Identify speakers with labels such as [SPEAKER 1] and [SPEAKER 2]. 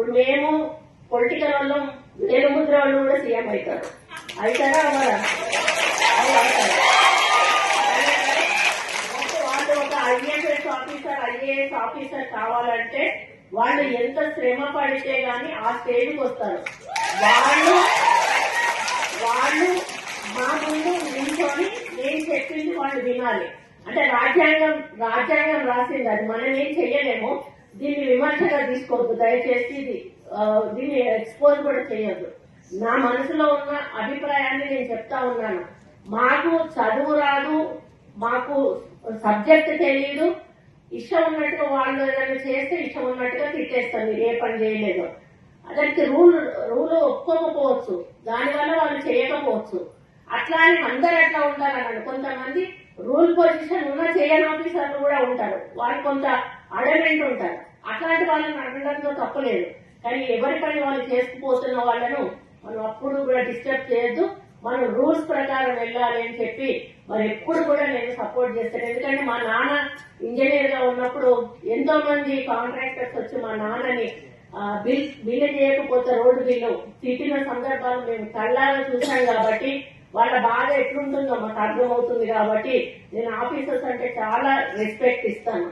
[SPEAKER 1] ఇప్పుడు మేము పొలిటికల్ వాళ్ళం వేలుముద్ర వాళ్ళు కూడా సీఎం అవుతారు. అవుతారా అవ్వరా? వాళ్ళు ఒక ఐఏఎస్ ఆఫీసర్ ఐఏఎస్ ఆఫీసర్ కావాలంటే వాళ్ళు ఎంత శ్రమ పడితే గాని ఆ స్టేజ్కి వస్తారు. వాళ్ళు వాళ్ళు మా ముందు నిల్చొని నేను చెప్పింది వాళ్ళు వినాలి. అంటే రాజ్యాంగం రాజ్యాంగం రాసింది అది. మనం ఏం చెయ్యలేము. దీన్ని విమర్శగా తీసుకోవద్దు. దయచేసి ఇది దీన్ని ఎక్స్పోజ్ కూడా చేయొద్దు. నా మనసులో ఉన్న అభిప్రాయాన్ని నేను చెప్తా ఉన్నాను. మాకు చదువు రాదు మాకు సబ్జెక్ట్ తెలియదు ఇష్టం ఉన్నట్టుగా వాళ్ళు ఏదైనా చేస్తే ఇష్టం ఉన్నట్టుగా తిట్టేస్తాం మీరు ఏ పని చేయలేదు. అతనికి రూల్ రూల్ ఒప్పుకోకపోవచ్చు. దానివల్ల వాళ్ళు చేయకపోవచ్చు. అట్లా అని అందరు అట్లా ఉండాలన్నాడు కొంతమంది రూల్ పొజిషన్ ఉన్న చేయని ఆఫీసర్లు కూడా ఉంటారు. వాళ్ళు కొంత అడమెంట్ ఉంటారు. అట్లాంటి వాళ్ళని అడగడంతో తప్పలేదు కానీ ఎవరి పని వాళ్ళు చేసుకుపోతున్న వాళ్ళను మనం అప్పుడు కూడా డిస్టర్బ్ చేయొద్దు. మనం రూల్స్ ప్రకారం వెళ్ళాలి అని చెప్పి మరి ఎప్పుడు కూడా నేను సపోర్ట్ చేస్తాను. ఎందుకంటే మా నాన్న ఇంజనీర్గా ఉన్నప్పుడు ఎంతో మంది కాంట్రాక్టర్స్ వచ్చి మా నాన్నని బిల్ బిల్లు చేయకపోతే రోడ్డు బిల్లు తిట్టిన సందర్భాలు మేము కళ్ళాలో చూసాం కాబట్టి వాళ్ళ బాధ ఎట్లుంటుందో మాకు అర్థమవుతుంది కాబట్టి నేను ఆఫీసర్స్ అంటే చాలా రెస్పెక్ట్ ఇస్తాను.